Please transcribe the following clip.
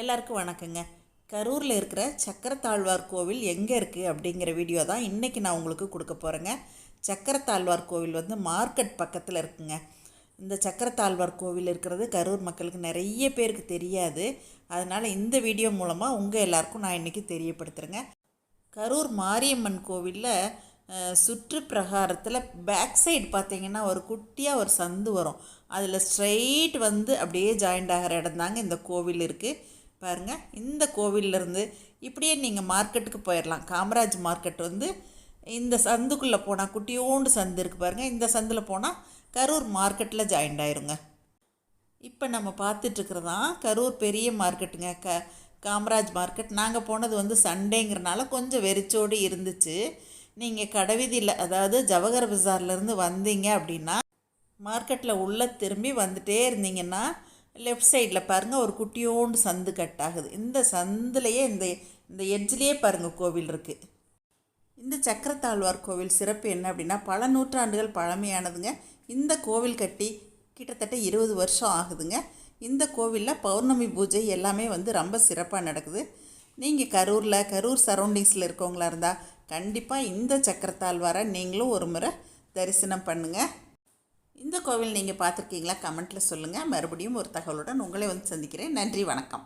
எல்லாருக்கும் வணக்கங்க. கரூரில் இருக்கிற சக்கரத்தாழ்வார் கோவில் எங்கே இருக்குது அப்படிங்கிற வீடியோ தான் இன்றைக்கி நான் உங்களுக்கு கொடுக்க போகிறேங்க சக்கரத்தாழ்வார் கோவில் வந்து மார்க்கெட் பக்கத்தில் இருக்குங்க. இந்த சக்கரத்தாழ்வார் கோவில் இருக்கிறது கரூர் மக்களுக்கு நிறைய பேருக்கு தெரியாது. அதனால் இந்த வீடியோ மூலமாக உங்கள் எல்லாருக்கும் நான் இன்றைக்கி தெரியப்படுத்துகிறேங்க கரூர் மாரியம்மன் கோவிலில் சுற்று பிரகாரத்தில் பேக் சைடு பார்த்தீங்கன்னா ஒரு குட்டியாக ஒரு சந்து வரும். அதில் ஸ்ட்ரைட் வந்து அப்படியே ஜாயிண்ட் ஆகிற இடம் தாங்க இந்த கோவில் இருக்குது பாருங்கள் இந்த கோவிலிருந்து இப்படியே நீங்கள் மார்க்கெட்டுக்கு போயிடலாம் காமராஜ் மார்க்கெட் வந்து இந்த சந்துக்குள்ளே போனால் குட்டியோண்டு சந்து இருக்குது பாருங்கள் இந்த சந்தில் போனால் கரூர் மார்க்கெட்டில் ஜாயிண்ட் ஆயிருங்க. இப்போ நம்ம பார்த்துட்ருக்குறதான் கரூர் பெரிய மார்க்கெட்டுங்க. க காமராஜ் மார்க்கெட். நாங்கள் போனது வந்து சண்டேங்கிறனால கொஞ்சம் வெறிச்சோடி இருந்துச்சு. நீங்கள் கடைவீதியில் அதாவது ஜவஹர் பஜார்லேருந்து வந்தீங்க அப்படின்னா மார்க்கெட்டில் உள்ளே திரும்பி வந்துட்டே இருந்தீங்கன்னா லெஃப்ட் சைடில் பாருங்கள் ஒரு குட்டியோண்டு சந்து கட் ஆகுது. இந்த சந்துலேயே இந்த இந்த எட்ஜ்லேயே பாருங்கள் கோவில் இருக்குது இந்த சக்கரத்தாழ்வார் கோவில் சிறப்பு என்ன அப்படின்னா பல நூற்றாண்டுகள் பழமையானதுங்க. இந்த கோவில் கட்டி கிட்டத்தட்ட இருபது வருஷம் ஆகுதுங்க. இந்த கோவிலில் பௌர்ணமி பூஜை எல்லாமே வந்து ரொம்ப சிறப்பாக நடக்குது. நீங்கள் கரூரில் கரூர் சரௌண்டிங்ஸில் இருக்கவங்களா இருந்தால் கண்டிப்பாக இந்த சக்கரத்தாழ்வாரை நீங்களும் ஒரு முறை தரிசனம் பண்ணுங்கள் இந்த கோவில் நீங்கள் பார்த்துருக்கீங்களா? கமெண்ட்டில் சொல்லுங்கள் மறுபடியும் ஒரு தகவலுடன் உங்களை வந்து சந்திக்கிறேன். நன்றி வணக்கம்.